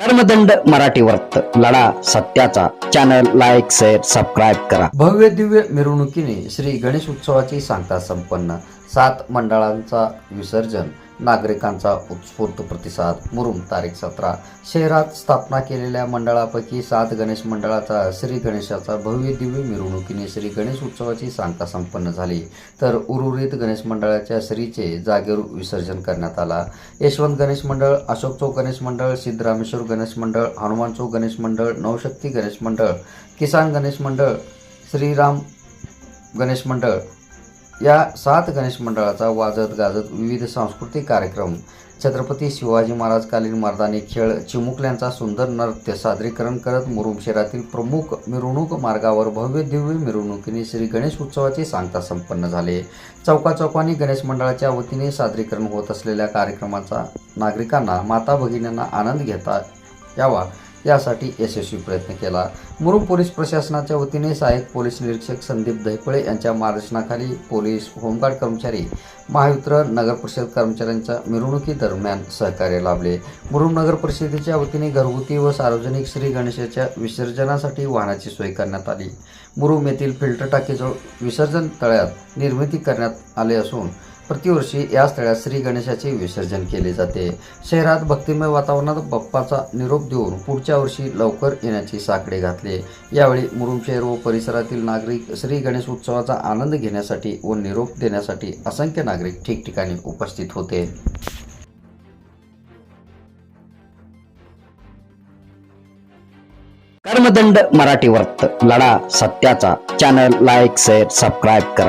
कर्मदंड मराठी वर्त लढा सत्याचा. चॅनल लाईक शेअर सबस्क्राईब करा. भव्य दिव्य मिरवणुकीने श्री गणेश उत्सवाची सांगता संपन्न. सात मंडळांचा विसर्जन. नागरिकांचा उत्स्फूर्त प्रतिसाद. मुरुम तारीख सतरा. शहरात स्थापना केलेल्या मंडळापैकी सात गणेश मंडळाचा श्री गणेशाचा भव्य दिव्य मिरवणुकीने श्री गणेश उत्सवाची सांगता संपन्न झाली. तर उर्वरित गणेश मंडळाच्या श्रीचे जागेवर विसर्जन करण्यात आला. यशवंत गणेश मंडळ अशोक चौक गणेश मंडळ सिद्धरामेश्वर गणेश मंडळ हनुमान चौक गणेश मंडळ नवशक्ती गणेश मंडळ किसान गणेश मंडळ श्रीराम गणेश मंडळ या सात गणेश मंडळाचा वाजत गाजत विविध सांस्कृतिक कार्यक्रम. छत्रपती शिवाजी महाराजकालीन मर्दानी खेळ चिमुकल्यांचा सुंदर नृत्य सादरीकरण करत मुरुम शहरातील प्रमुख मिरवणूक मार्गावर भव्य दिव्य मिरवणुकीने श्री गणेश उत्सवाची सांगता संपन्न झाले. चौका चौकानी गणेश मंडळाच्या वतीने सादरीकरण होत असलेल्या कार्यक्रमाचा नागरिकांना माता भगिनींना आनंद घेता यावा. यासाठी यशस्वी प्रयत्न केला. मुरुम पोलीस प्रशासनाच्या वतीने सहाय्यक पोलीस निरीक्षक संदीप दहिपळे यांच्या मार्गदर्शनाखाली पोलीस होमगार्ड कर्मचारी महावितरण नगर परिषद कर्मचाऱ्यांच्या मिरवणुकीदरम्यान सहकार्य लाभले. मुरुम नगर परिषदेच्या वतीने घरगुती व सार्वजनिक श्री गणेशाच्या विसर्जनासाठी वाहनाची सोय करण्यात आली. मुरुम येथील फिल्टर टाकीजवळ विसर्जन तळ्यात निर्मिती करण्यात आले असून प्रतिवर्षी या स्थळात श्री गणेशाचे विसर्जन केले जाते. शहरात भक्तिमय वातावरणात बाप्पाचा निरोप देऊन पुढच्या वर्षी लवकर येण्याची साकडे घातले. यावेळी मुरुम शहर व परिसरातील नागरिक श्री गणेश उत्सवाचा आनंद घेण्यासाठी व निरोप देण्यासाठी असंख्य नागरिक ठिकठिकाणी उपस्थित होते. कर्मदंड मराठी वर्त. लढा सत्याचा. चॅनल लाईक शेअर सबस्क्राईब करा.